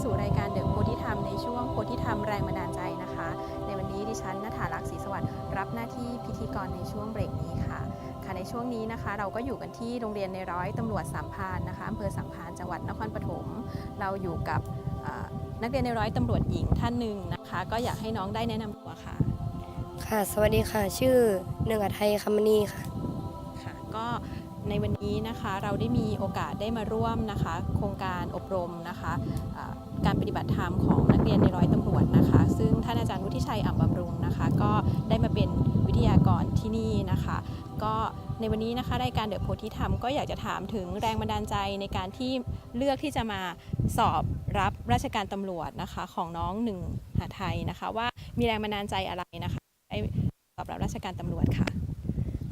สู่รายการเดอะโพธิธรรมในช่วงโพธิธรรมแรงบันดาลใจนะคะ ในวันนี้ดิฉันนัฐาลักษ์ศรีสวัสดิ์รับหน้าที่พิธีกรในช่วงเบรกนี้ค่ะ ค่ะในช่วงนี้นะคะ เราก็อยู่กันที่โรงเรียนในร้อยตำรวจสามพรานนะคะอำเภอสามพรานจังหวัดนครปฐมเราอยู่กับเอ่อนักเรียนในร้อยตำรวจหญิงท่านหนึ่งนะคะ ก็อยากให้น้องได้แนะนำตัวค่ะ ค่ะ สวัสดีค่ะ ชื่อหนึ่งอัไทยคำมณีค่ะค่ะก็ในวันนี้นะคะเราได้มีโอกาสได้มาร่วมนะคะ โครงการอบรมนะคะอ่า การปฏิบัติธรรมของนักเรียนในร้อยตำรวจนะคะ ซึ่งท่านอาจารย์วุฒิชัยอ่ำบำรุงนะคะ ก็ได้มาเป็นวิทยากรที่นี่นะคะ ก็ในวันนี้นะคะรายการเดอะโพธิธรรมก็อยากจะถามถึงแรงบันดาลใจในการที่เลือกที่จะมาสอบรับราชการตำรวจนะคะของน้องหนึ่งหาไทยนะคะ ว่ามีแรงบันดาลใจอะไรนะคะได้สอบรับราชการตำรวจค่ะ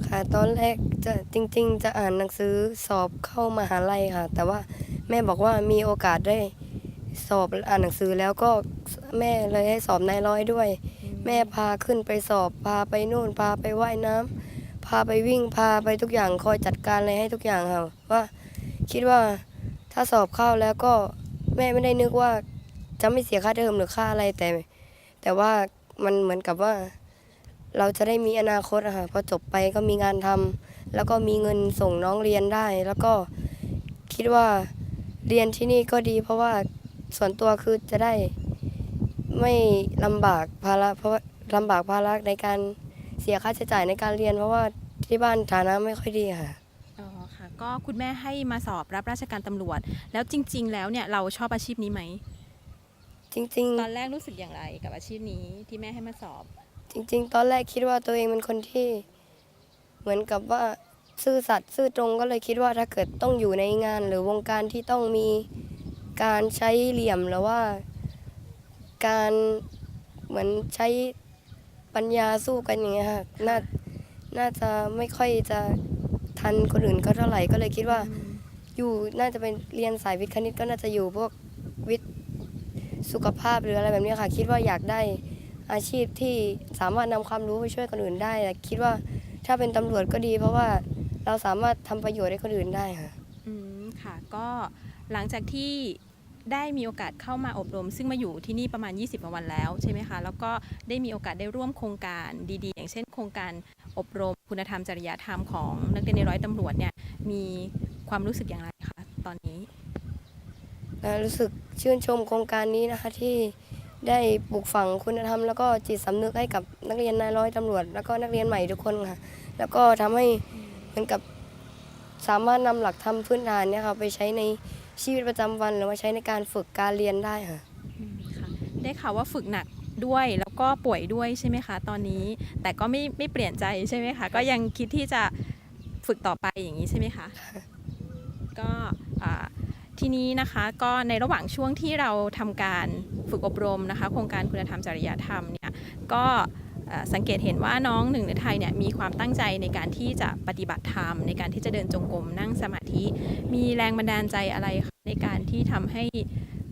ค่ะตอนแรกจะจริง ๆ จะอ่านหนังสือสอบเข้ามหาลัยค่ะ แต่ว่าแม่บอกว่ามีโอกาสได้ สอบอ่านหนังสือแล้วก็แม่เลยให้สอบนายร้อยด้วย แม่พาขึ้นไปสอบพาไปนู่นพาไปว่ายน้ำพาไปวิ่งพาไปทุกอย่างคอยจัดการอะไรให้ทุกอย่างค่ะว่าคิดว่าถ้าสอบเข้าแล้วก็แม่ไม่ได้นึกว่าจะไม่เสียค่าเทอมหรือค่าอะไรแต่ แต่ว่ามันเหมือนกับว่า เราจะได้มีอนาคตอะค่ะพอจบไปก็มีงานทำแล้วก็มีเงินส่งน้องเรียนได้ แล้วก็คิดว่าเรียนที่นี่ก็ดีเพราะว่า ส่วนตัวคือจะได้ไม่ลำบากภาระเพราะว่าลำบากภาระในการเสียค่าใช้จ่ายในการเรียน เพราะว่าที่บ้านฐานะไม่ค่อยดีค่ะอ๋อค่ะ ก็คุณแม่ให้มาสอบรับราชการตำรวจ แล้วจริง ๆ แล้วเนี่ยเราชอบอาชีพนี้ไหมจริง ตอนแรกรู้สึกอย่างไรกับอาชีพนี้ที่แม่ให้มาสอบ ๆ จริง ๆ ตอนแรกคิดว่าตัวเองเป็นคนที่ เหมือนกับว่าซื่อสัตย์ซื่อตรงก็เลยคิดว่าถ้าเกิดต้องอยู่ในงาน หรือวงการที่ต้องมี การใช้เหลี่ยมหรือว่า การเหมือนใช้ปัญญาสู้กันอย่างเงี้ยค่ะน่าน่าจะไม่ค่อยจะทันคนอื่นก็เท่าไหร่ก็เลยคิดว่า อยู่น่าจะเป็นเรียนสายวิทย์คณิตก็น่าจะอยู่พวกวิทย์สุขภาพหรืออะไรแบบเนี้ยค่ะ คิดว่าอยากได้อาชีพที่สามารถนำความรู้ไปช่วยคนอื่นได้แต่คิดว่าถ้าเป็นตำรวจก็ดี เพราะว่าเราสามารถทำประโยชน์ให้คนอื่นได้ค่ะ อืมค่ะก็หลังจากที่ ได้มีโอกาสเข้ามาอบรม ซึ่งมาอยู่ที่นี่ประมาณ 20กว่าวันแล้วใช่ไหมคะ แล้วก็ได้มีโอกาสได้ร่วมโครงการดีๆ อย่างเช่น โครงการอบรมคุณธรรมจริยธรรมของนักเรียนในร้อยตำรวจเนี่ยมีความรู้สึกอย่างไรคะตอนนี้รู้สึกชื่นชมโครงการนี้นะคะที่ได้ปลูกฝังคุณธรรมแล้วก็จิตสำนึกให้กับนักเรียนนายร้อยตำรวจ แล้วก็นักเรียนใหม่ทุกคนค่ะ แล้วก็ทำให้เหมือนกับสามารถนำหลักธรรมพื้นฐานเนี่ยค่ะไปใช้ใน ชีวิตประจำวันหรือว่าใช้ในการฝึกการเรียนได้ค่ะ อืมค่ะได้ข่าวว่าฝึกหนักด้วยแล้วก็ป่วยด้วยใช่ไหมคะ ตอนนี้แต่ก็ไม่ไม่เปลี่ยนใจใช่ไหมคะ ก็ยังคิดที่จะฝึกต่อไปอย่างนี้ใช่ไหมคะก็อ่าทีนี้นะคะก็ในระหว่างช่วงที่เราทำการฝึกอบรมนะคะ โครงการคุณธรรมจริยธรรมเนี่ยก็เอ่อ สังเกตเห็นว่าน้องหนึ่งในไทยเนี่ยมีความตั้งใจในการที่จะปฏิบัติธรรม ในการที่จะเดินจงกรมนั่งสมาธิ มีแรงบันดาลใจอะไรคะในการที่ทำให้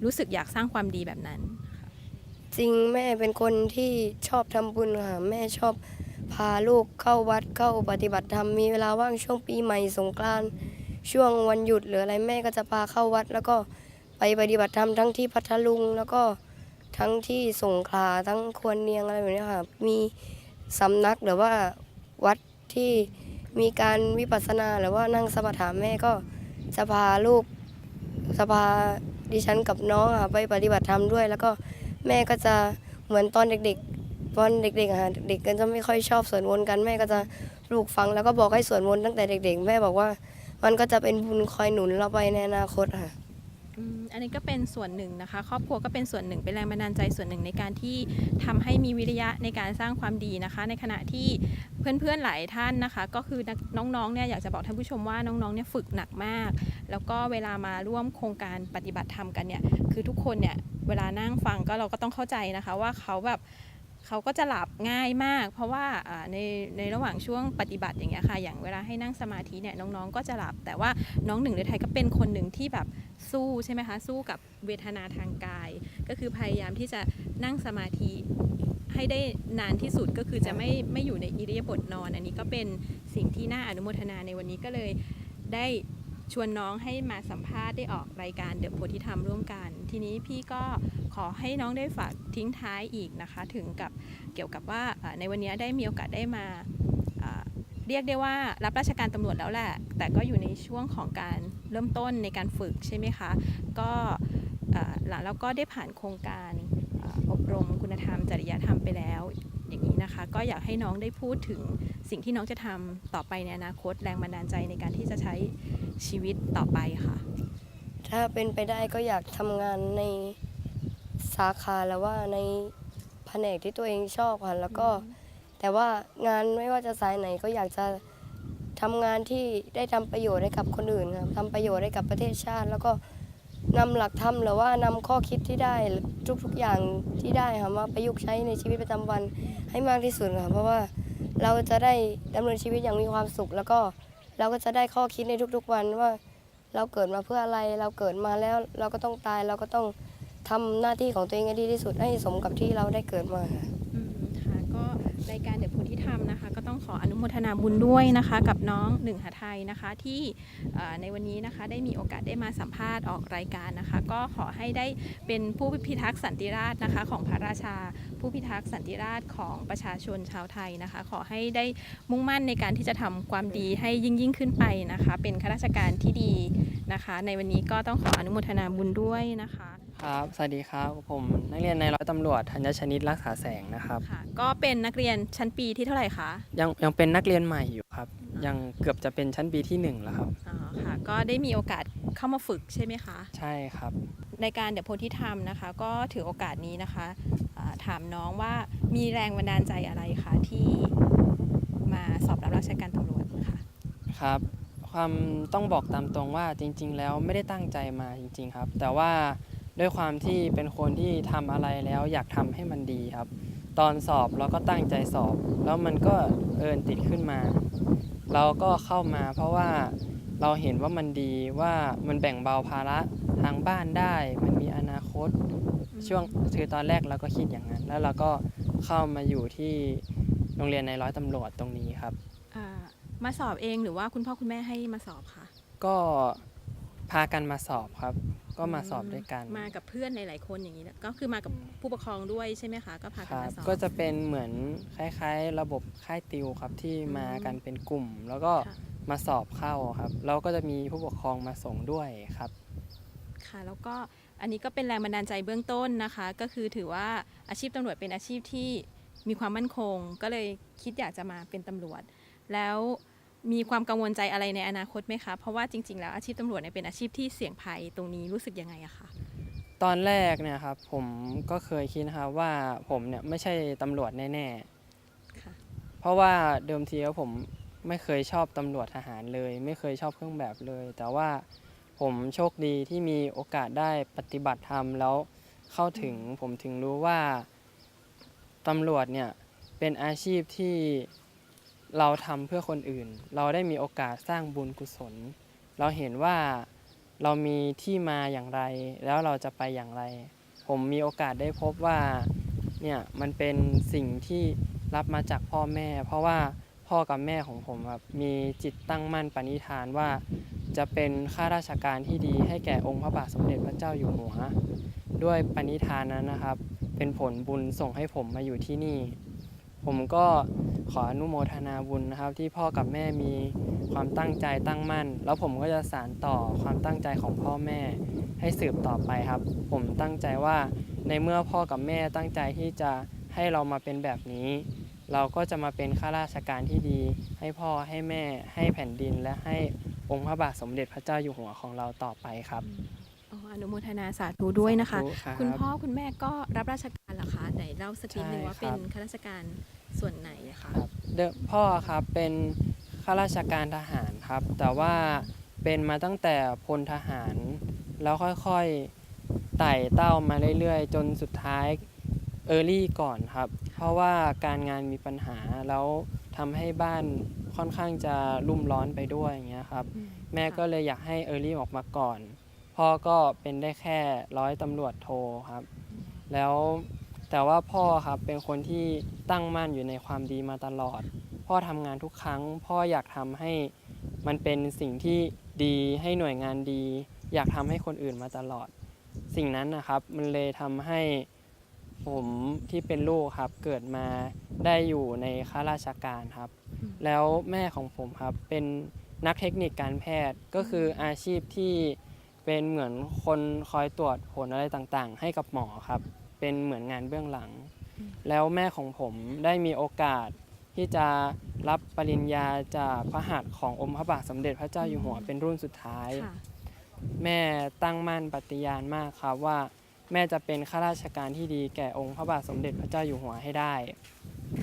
รู้สึกอยากสร้างความดีแบบนั้นจริงแม่เป็นคนที่ชอบทำบุญค่ะแม่ชอบพาลูกเข้าวัดเข้าปฏิบัติธรรมมีเวลาว่างช่วงปีใหม่สงกรานต์ช่วงวันหยุดหรืออะไรแม่ก็จะพาเข้าวัด แล้วก็ไปปฏิบัติธรรมทั้งที่พัทลุงแล้วก็ ทั้งที่สงขลาทั้งควรเนียงอะไรแบบนี้ค่ะมีสำนักหรือว่าวัดที่มีการวิปัสสนาหรือว่านั่งสมาธิแม่ก็จะพาลูกจะพาดิฉันกับน้องค่ะไปปฏิบัติธรรมด้วย แล้วก็แม่ก็จะเหมือนตอนเด็กๆตอนเด็กๆค่ะเด็กก็จะไม่ค่อยชอบสวดมนต์กันแม่ก็จะปลูกฝังแล้วก็บอกให้สวดมนต์ตั้งแต่เด็ก ๆ แม่บอกว่า มันก็จะเป็นบุญคอยหนุนเราไปในอนาคตค่ะ อันนี้ก็เป็นส่วนหนึ่งนะคะ ครอบครัวก็เป็นส่วนหนึ่งเป็นแรงบันดาลใจส่วนหนึ่งในการที่ทำให้มีวิริยะในการสร้างความดีนะคะ ในขณะที่เพื่อนๆหลายท่านนะคะ ก็คือน้องๆเนี่ยอยากจะบอกท่านผู้ชมว่าน้องๆเนี่ยฝึกหนักมาก แล้วก็เวลามาร่วมโครงการปฏิบัติธรรมกันเนี่ยคือทุกคนเนี่ยเวลานั่งฟังก็เราก็ต้องเข้าใจนะคะว่าเขาแบบ เขาก็จะหลับง่ายมาก เพราะว่าในในระหว่างช่วงปฏิบัติอย่างเงี้ยค่ะ อย่างเวลาให้นั่งสมาธิเนี่ยน้องๆก็จะหลับ แต่ว่าน้องหนึ่งในไทยก็เป็นคนหนึ่งที่แบบสู้ใช่ไหมคะ สู้กับเวทนาทางกาย ก็คือพยายามที่จะนั่งสมาธิให้ได้นานที่สุดก็คือจะไม่ไม่อยู่ในอิริยาบถนอน อันนี้ก็เป็นสิ่งที่น่าอนุโมทนาในวันนี้ก็เลยได้ ชวนน้องให้มาสัมภาษณ์ได้ออกรายการเดอะโพธิธรรมร่วมกัน ทีนี้พี่ก็ขอให้น้องได้ฝากทิ้งท้ายอีกนะคะ ถึงกับเกี่ยวกับว่าในวันนี้ได้มีโอกาสได้มาเรียกได้ว่ารับราชการตำรวจแล้วแหละ แต่ก็อยู่ในช่วงของการเริ่มต้นในการฝึกใช่ไหมคะ ก็เอ่อแล้วแล้วก็ได้ผ่านโครงการอบรมคุณธรรมจริยธรรมไปแล้ว อย่างนี้นะคะ ก็อยากให้น้องได้พูดถึง สิ่งที่น้องจะทำต่อไปในอนาคตแรงบันดาลใจในการที่จะใช้ชีวิตต่อไปค่ะ ถ้าเป็นไปได้ก็อยากทำงานในสาขาแล้วว่าในแผนกที่ตัวเองชอบค่ะแล้วก็แต่ว่างานไม่ว่าจะสายไหนก็อยากจะทำงานที่ได้ทำประโยชน์ให้กับคนอื่นครับทำประโยชน์ให้กับประเทศชาติ แล้วก็นำหลักธรรมหรือว่านำข้อคิดที่ได้ทุกๆอย่างที่ได้ค่ะมาประยุกต์ใช้ในชีวิตประจำวันให้มากที่สุดค่ะเพราะว่า เราจะได้ดำเนินชีวิตอย่างมีความสุข แล้วก็เราก็จะได้ข้อคิดในทุกๆวันว่า เราเกิดมาเพื่ออะไร เราเกิดมาแล้วเราก็ต้องตายเราก็ต้องทำหน้าที่ของตัวเองให้ดีที่สุดให้สมกับที่เราได้เกิดมาค่ะ อืมค่ะก็รายการเด e ะพูด องขออนุโมทนาบุญด้วยนะคะ กับน้องหนึ่งหาไทยนะคะที่ในวันนี้นะคะได้มีโอกาสได้มาสัมภาษณ์ออกรายการนะคะ ก็ขอให้ได้เป็นผู้พิทักษ์สันติราษนะคะ ของพระราชา ผู้พิทักษ์สันติราษฎร์ของประชาชนชาวไทยนะคะ ขอให้ได้มุ่งมั่นในการที่จะทำความดีให้ยิ่งยิ่งขึ้นไปนะคะ เป็นข้าราชการที่ดีนะคะ ในวันนี้ก็ต้องขออนุโมทนาบุญด้วยนะคะ ครับ สวัสดีครับ ผมนักเรียนในร้อยตำรวจธัญชนิดรักษาแสงนะครับ ค่ะก็เป็นนักเรียนชั้นปีที่เท่าไหร่คะยังยังเป็นนักเรียนใหม่อยู่ครับ ยังเกือบจะเป็นชั้นปีที่หนึ่งแล้วครับ อ๋อค่ะ ก็ได้มีโอกาสเข้ามาฝึกใช่ไหมคะ ใช่ครับ ในการเดี๋ยวโพธิธรรมนะคะ ก็ถือโอกาสนี้นะคะอ่าถามน้องว่ามีแรงบันดาลใจอะไรคะที่มาสอบรับราชการตำรวจค่ะ ครับ ความต้องบอกตามตรงว่าจริง ๆ แล้วไม่ได้ตั้งใจมาจริง ๆ ครับ แต่ว่า ด้วยความที่เป็นคนที่ทำอะไรแล้วอยากทำให้มันดีครับ ตอนสอบเราก็ตั้งใจสอบ แล้วมันก็เอินติดขึ้นมา เราก็เข้ามาเพราะว่าเราเห็นว่ามันดีว่ามันแบ่งเบาภาระทางบ้านได้ มันมีอนาคตช่วงคือตอนแรกเราก็คิดอย่างนั้น แล้วเราก็เข้ามาอยู่ที่โรงเรียนในร้อยตำรวจตรงนี้ครับอ่ามาสอบเองหรือว่าคุณพ่อคุณแม่ให้มาสอบคะก็พากันมาสอบครับ ก็มาสอบด้วยกัน มากับเพื่อนหลายๆคนอย่างนี้นะก็คือมากับผู้ปกครองด้วยใช่ไหมคะ ก็พาคกันรับมาสอบ ก็จะเป็นเหมือนคล้ายๆ ระบบค่ายติวครับที่มากันเป็นกลุ่ม แล้วก็ค่ะ มาสอบเข้าครับแล้วก็จะมีผู้ปกครองมาส่งด้วยครับ ค่ะแล้วก็อันนี้ก็เป็นแรงบันดาลใจเบื้องต้นนะคะ ก็คือถือว่าอาชีพตำรวจเป็นอาชีพที่มีความมั่นคง ก็เลยคิดอยากจะมาเป็นตำรวจ แล้ว มีความกังวลใจอะไรในอนาคตไหมคะ เพราะว่าจริง ๆ แล้วอาชีพตำรวจเนี่ยเป็นอาชีพที่เสี่ยงภัยตรงนี้รู้สึกยังไงอะคะ ตอนแรกเนี่ยครับผมก็เคยคิดนะครับว่าผมเนี่ยไม่ใช่ตำรวจแน่ค่ะ ๆ เพราะว่าเดิมทีแล้วผมไม่เคยชอบตำรวจทหารเลย ไม่เคยชอบเครื่องแบบเลย แต่ว่าผมโชคดีที่มีโอกาสได้ปฏิบัติธรรมแล้วเข้าถึงผมถึงรู้ว่าตำรวจเนี่ยเป็นอาชีพที่ เราทำเพื่อคนอื่น เราได้มีโอกาสสร้างบุญกุศล เราเห็นว่าเรามีที่มาอย่างไร แล้วเราจะไปอย่างไร ผมมีโอกาสได้พบว่าเนี่ยมันเป็นสิ่งที่รับมาจากพ่อแม่ เพราะว่าพ่อกับแม่ของผมครับมีจิตตั้งมั่นปณิธานว่า จะเป็นข้าราชการที่ดีให้แก่องค์พระบาทสมเด็จพระเจ้าอยู่หัว ด้วยปณิธานนั้นนะครับ เป็นผลบุญส่งให้ผมมาอยู่ที่นี่ ผมก็ขออนุโมทนาบุญนะครับ ที่พ่อกับแม่มีความตั้งใจตั้งมั่น แล้วผมก็จะสานต่อความตั้งใจของพ่อแม่ ให้สืบต่อไปครับ ผมตั้งใจว่าในเมื่อพ่อกับแม่ตั้งใจที่จะให้เรามาเป็นแบบนี้ เราก็จะมาเป็นข้าราชการที่ดี ให้พ่อให้แม่ ให้แผ่นดินและให้องค์พระบาทสมเด็จพระเจ้าอยู่หัวของเราต่อไปครับ นุโมทนาสาธุด้วยนะคะสาธุรับคุณพ่อคุณแม่ก็รับราชการเหรอคะไหนเล่าสักนิดนึงใช่ว่าครัเป็บนข้าราชการส่วนไหนอะคะครับเดิมพ่อครับเป็นข้าราชการทหารครับ แต่ว่าเป็นมาตั้งแต่พลทหาร แล้วค่อยๆไต่เต้ามาเรื่อยๆ จนสุดท้ายเออร์ลี่ก่อนครับ เพราะว่าการงานมีปัญหาแล้วทำให้บ้านค่อนข้างจะรุ่มร้อนไปด้วยอย่างเงี้ยครับอืแม่ก็เลยอยากให้เออร์ลี่ออกมาก่อน พ่อก็เป็นได้แค่ร้อยตำรวจโทครับ แล้วแต่ว่าพ่อครับเป็นคนที่ตั้งมั่นอยู่ในความดีมาตลอด พ่อทำงานทุกครั้ง พ่ออยากทำให้มันเป็นสิ่งที่ดีให้หน่วยงานดี อยากทำให้คนอื่นมาตลอด สิ่งนั้นนะครับมันเลยทำให้ผมที่เป็นลูกครับเกิดมาได้อยู่ในข้าราชการครับ แล้วแม่ของผมครับเป็นนักเทคนิคการแพทย์ก็คืออาชีพที่ เป็นเหมือนคนคอยตรวจผลอะไรต่างๆ ให้กับหมอครับ เป็นเหมือนงานเบื้องหลังอืมแล้วแม่ของผมได้มีโอกาสที่จะรับปริญญาจากพระหัตถ์ขององค์พระบาทสมเด็จพระเจ้าอยู่หัวเป็นรุ่นสุดท้าย ค่ะ แม่ตั้งมั่นปฏิญาณมากครับว่า แม่จะเป็นข้าราชการที่ดีแก่องค์พระบาทสมเด็จพระเจ้าอยู่หัวให้ได้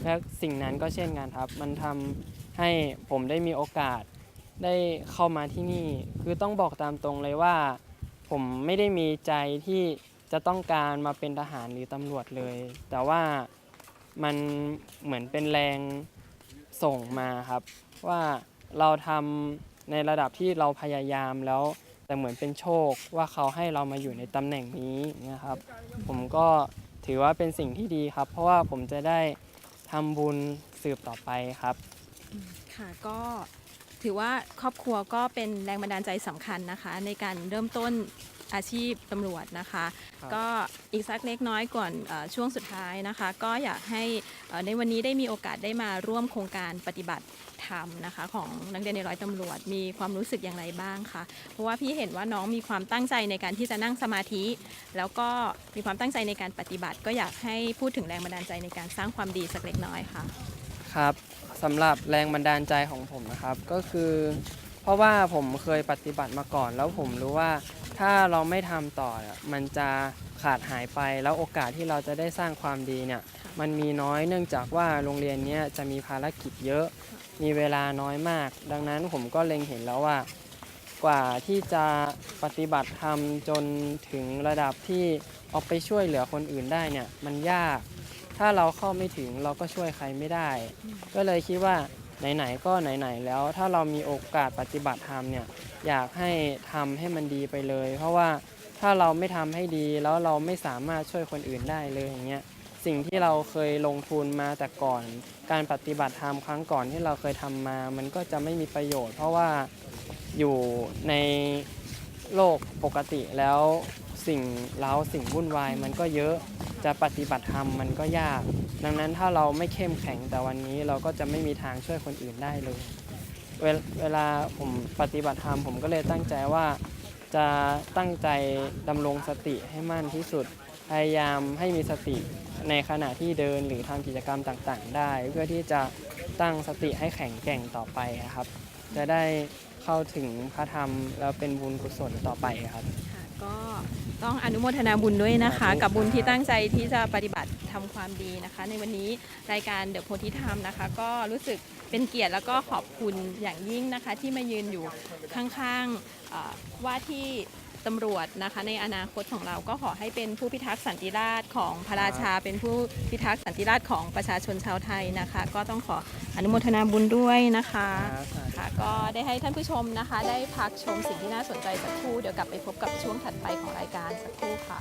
และสิ่งนั้นก็เช่นกันครับ มันทำให้ผมได้มีโอกาส ได้เข้ามาที่นี่ คือต้องบอกตามตรงเลยว่า ผมไม่ได้มีใจที่จะต้องการมาเป็นทหารหรือตำรวจเลย แต่ว่ามันเหมือนเป็นแรงส่งมาครับ ว่าเราทำในระดับที่เราพยายามแล้ว แต่เหมือนเป็นโชคว่าเขาให้เรามาอยู่ในตำแหน่งนี้นะครับ ผมก็ถือว่าเป็นสิ่งที่ดีครับ เพราะว่าผมจะได้ทำบุญสืบต่อไปครับ ค่ะก็ ถือว่าครอบครัวก็เป็นแรงบันดาลใจสำคัญนะคะ ในการเริ่มต้นอาชีพตำรวจนะคะครับก็อีกสักเล็กน้อยก่อนเออช่วงสุดท้ายนะคะ ก็อยากให้เอ่อในวันนี้ได้มีโอกาสได้มาร่วมโครงการปฏิบัติธรรมนะคะ ของนักเรียนในร้อยตำรวจมีความรู้สึกอย่างไรบ้างคะเพราะว่าพี่เห็นว่าน้องมีความตั้งใจในการที่จะนั่งสมาธิ แล้วก็มีความตั้งใจในการปฏิบัติ ก็อยากให้พูดถึงแรงบันดาลใจในการสร้างความดีสักเล็กน้อยค่ะ ครับสำหรับแรงบันดาลใจของผมนะครับ ก็คือ เพราะว่าผมเคยปฏิบัติมาก่อน แล้วผมรู้ว่าถ้าเราไม่ทำต่อเนี่ยมันจะขาดหายไป แล้วโอกาสที่เราจะได้สร้างความดีเนี่ย มันมีน้อยเนื่องจากว่าโรงเรียนเนี้ยจะมีภารกิจเยอะ มีเวลาน้อยมาก ดังนั้นผมก็เล็งเห็นแล้วว่า กว่าที่จะปฏิบัติธรรมจนถึงระดับที่ออกไปช่วยเหลือคนอื่นได้เนี่ย มันยาก ถ้าเราเข้าไม่ถึงเราก็ช่วยใครไม่ได้ ก็เลยคิดว่าไหนๆก็ไหนๆแล้ว ถ้าเรามีโอกาสปฏิบัติธรรมเนี่ยอยากให้ทำให้มันดีไปเลย เพราะว่าถ้าเราไม่ทำให้ดีแล้วเราไม่สามารถช่วยคนอื่นได้เลยอย่างเงี้ยสิ่งที่เราเคยลงทุนมาแต่ก่อน การปฏิบัติธรรมครั้งก่อนที่เราเคยทำมา มันก็จะไม่มีประโยชน์ เพราะว่าอยู่ในโลกปกติแล้ว สิ่งเล้าสิ่งวุ่นวายมันก็เยอะจะปฏิบัติธรรมมันก็ยาก ดังนั้นถ้าเราไม่เข้มแข็งแต่วันนี้เราก็จะไม่มีทางช่วยคนอื่นได้เลยเวลเวลาผมปฏิบัติธรรมผมก็เลยตั้งใจว่าจะตั้งใจดำรงสติให้มั่นที่สุด พยายามให้มีสติในขณะที่เดินหรือทำกิจกรรมต่างๆ ได้ เพื่อที่จะตั้งสติให้แข็งแกร่งต่อไปครับ จะได้เข้าถึงพระธรรมแล้วเป็นบุญกุศลต่อไปครับ ก็ต้องอนุโมทนาบุญด้วยนะคะสาธุกับบุญที่ตั้งใจที่จะปฏิบัติทำความดีนะคะ ในวันนี้รายการเดอะโพธิธรรมนะคะ ก็รู้สึกเป็นเกียรติแล้วก็ขอบคุณอย่างยิ่งนะคะ ที่มายืนอยู่ข้างๆเอ่อว่าที่ตำรวจนะคะในอนาคตของเราก็ขอให้เป็นผู้พิทักษ์สันติราษฎร์ของพระราชา เป็นผู้พิทักษ์สันติราษฎร์ของประชาชนชาวไทยนะคะ ก็ต้องขอ อนุโมทนาบุญด้วยนะคะค่ะก็ได้ให้ท่านผู้ชมนะคะ ได้พักชมสิ่งที่น่าสนใจสักครู่เดี๋ยวกลับไปพบกับช่วงถัดไปของรายการสักครู่ค่ะ